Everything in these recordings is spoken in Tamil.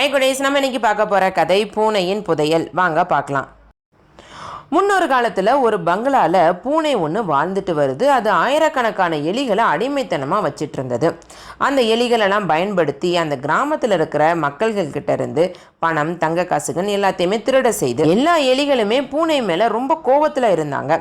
ஹை குடேஸ் நம்ம இன்னைக்கு பார்க்க போகிற கதை பூனையின் புதையல். வாங்க பார்க்கலாம். முன்னொரு காலத்தில் ஒரு பங்களால பூனை ஒன்று வாழ்ந்துட்டு வருது. அது ஆயிரக்கணக்கான எலிகளை அடிமைத்தனமாக வச்சிட்டு இருந்தது. அந்த எலிகளெல்லாம் பயன்படுத்தி அந்த கிராமத்தில் இருக்கிற மக்கள்கள்கிட்ட இருந்து பணம் தங்க காசுகள் எல்லாத்தையுமே திருட செய்து எல்லா எலிகளுமே பூனை மேலே ரொம்ப கோவத்தில் இருந்தாங்க.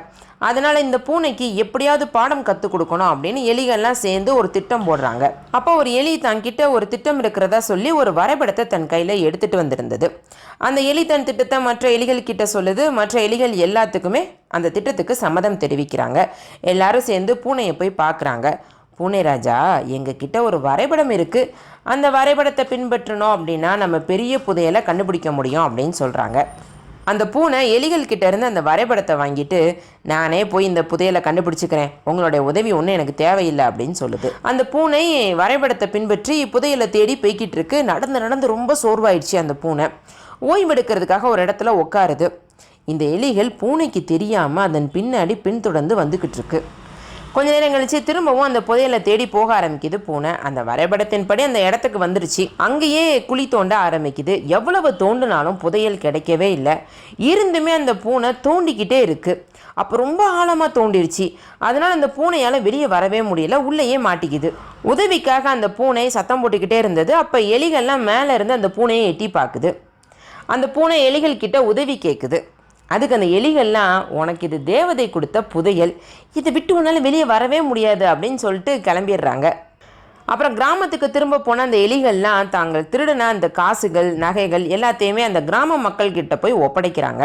அதனால இந்த பூனைக்கு எப்படியாவது பாடம் கற்றுக் கொடுக்கணும் அப்படின்னு எலிகள்லாம் சேர்ந்து ஒரு திட்டம் போடுறாங்க. அப்போ ஒரு எலி தன்கிட்ட ஒரு திட்டம் இருக்கிறதா சொல்லி ஒரு வரைபடத்தை தன் கையில் எடுத்துட்டு வந்திருந்தது. அந்த எலி தன் திட்டத்தை மற்ற எலிகள் கிட்ட சொல்லுது. மற்ற எலிகள் எல்லாத்துக்குமே அந்த திட்டத்துக்கு சம்மதம் தெரிவிக்கிறாங்க. எல்லாரும் சேர்ந்து பூனையை போய் பார்க்குறாங்க. பூனை ராஜா எங்ககிட்ட ஒரு வரைபடம் இருக்குது அந்த வரைபடத்தை பின்பற்றணும் அப்படின்னா நம்ம பெரிய புதையலை கண்டுபிடிக்க முடியும் அப்படின்னு சொல்கிறாங்க அந்த பூனை எலிகள் கிட்டேருந்து அந்த வரைபடத்தை வாங்கிட்டு நானே போய் இந்த புதையலை கண்டுபிடிச்சிக்கிறேன். உங்களுடைய உதவி ஒன்றும் எனக்கு தேவையில்லை அப்படின்னு சொல்லுது. அந்த பூனை வரைபடத்தை பின்பற்றி புதையலை தேடி போய்கிட்டு இருக்கு. நடந்து நடந்து ரொம்ப சோர்வாயிடுச்சு அந்த பூனை. ஓய்வெடுக்கிறதுக்காக ஒரு இடத்துல உட்காருது இந்த எலிகள் பூனைக்கு தெரியாமல் அதன் பின்னாடி பின்தொடர்ந்து வந்துக்கிட்டு இருக்கு. கொஞ்ச நேரம் கழிச்சு திரும்பவும் அந்த புதையலை தேடி போக ஆரம்பிக்குது பூனை. அந்த வரைபடத்தின்படி அந்த இடத்துக்கு வந்துருச்சு. அங்கேயே குழி தோண்ட ஆரம்பிக்குது. எவ்வளவு தோண்டினாலும் புதையல் கிடைக்கவே இல்லை. இருந்துமே அந்த பூனை தோண்டிக்கிட்டே இருக்கு. அப்போ ரொம்ப ஆழமாக தோண்டிருச்சு. அதனால் அந்த பூனையால் வெளியே வரவே முடியல. உள்ளேயே மாட்டிக்குது. உதவிக்காக அந்த பூனை சத்தம் போட்டுக்கிட்டே இருந்தது. அப்போ எலிகள்லாம் மேலே இருந்து அந்த பூனையை எட்டி பார்க்குது. அந்த பூனை எலிகள் கிட்ட உதவி கேட்குது அதுக்கு அந்த எலிகள்லாம் உனக்கு இது தேவதை கொடுத்த புதையல். இதை விட்டு உன்னால் வெளியே வரவே முடியாது அப்படின்னு சொல்லிட்டு கிளம்பிடுறாங்க. அப்புறம் கிராமத்துக்கு திரும்ப போன அந்த எலிகள்லாம் தாங்கள் திருடின அந்த காசுகள் நகைகள் எல்லாத்தையுமே அந்த கிராம மக்கள் கிட்ட போய் ஒப்படைக்கிறாங்க.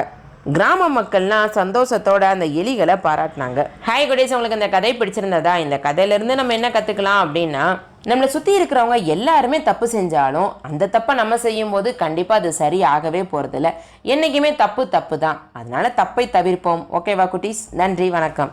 கிராம மக்கள்லாம் சந்தோஷத்தோட அந்த எலிகளை பாராட்டினாங்க. ஹாய் குடேஸ் உங்களுக்கு இந்த கதை பிடிச்சிருந்ததா? இந்த கதையிலேருந்து நம்ம என்ன கற்றுக்கலாம் அப்படின்னா நம்மளை சுற்றி இருக்கிறவங்க எல்லாருமே தப்பு செஞ்சாலும் அந்த தப்பை நம்ம செய்யும்போது கண்டிப்பாக அது சரி ஆகவே போகிறதில்ல என்றைக்குமே தப்பு தப்பு தான் அதனால தப்பை தவிர்ப்போம். ஓகேவா குட்டீஸ்? நன்றி வணக்கம்.